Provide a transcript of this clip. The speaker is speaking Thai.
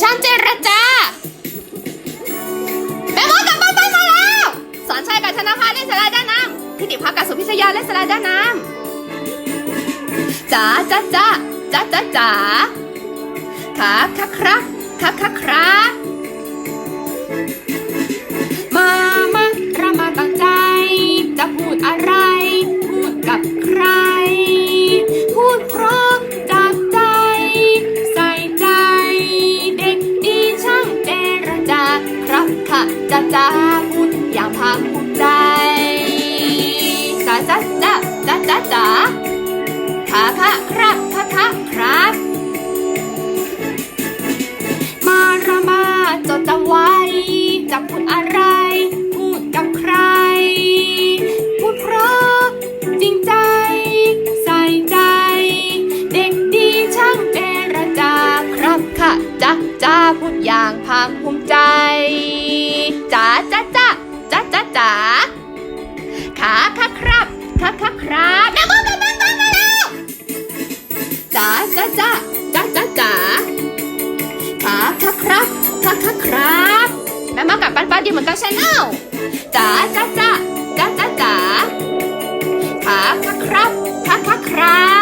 ช่างเจรจาแม่มดกับบ้านบ้านมาแล้วสอนชัยกับธนาคารเล่นสไลด์ด้านน้ำทิติพักกับสุพิชยาเล่นสไลด์ด้านน้ำจ๋าจ้าจ้าจ้าจ้าจ๋าค่ะค่ะครับค่ะค่ะครับ ค่ะจะจะพูดอย่างภาคภูมิใจจ้าจ้าจ้าจ้าจ้าจ้าค่ะค่ะครับค่ะค่ะครับ มาระมาจดจำไว้จะพูดอะไร พูดกับใคร พูดเพราะจริงใจ ใส่ใจ เด็กดีช่างเจรจาครับค่ะจ้าจ้าพูดอย่างภาคภูมิใจ ครับแม่บ้านแม่บ้านมาแล้วจ้าจ้าจ้าจ้าจ้าจ้าครับครับครับครับครับแม่บ้านกับป้าป้าดีเหมือนกันใช่เล่าจ้าจ้าจ้าจ้าจ้าจ้าครัครับครับครับครับ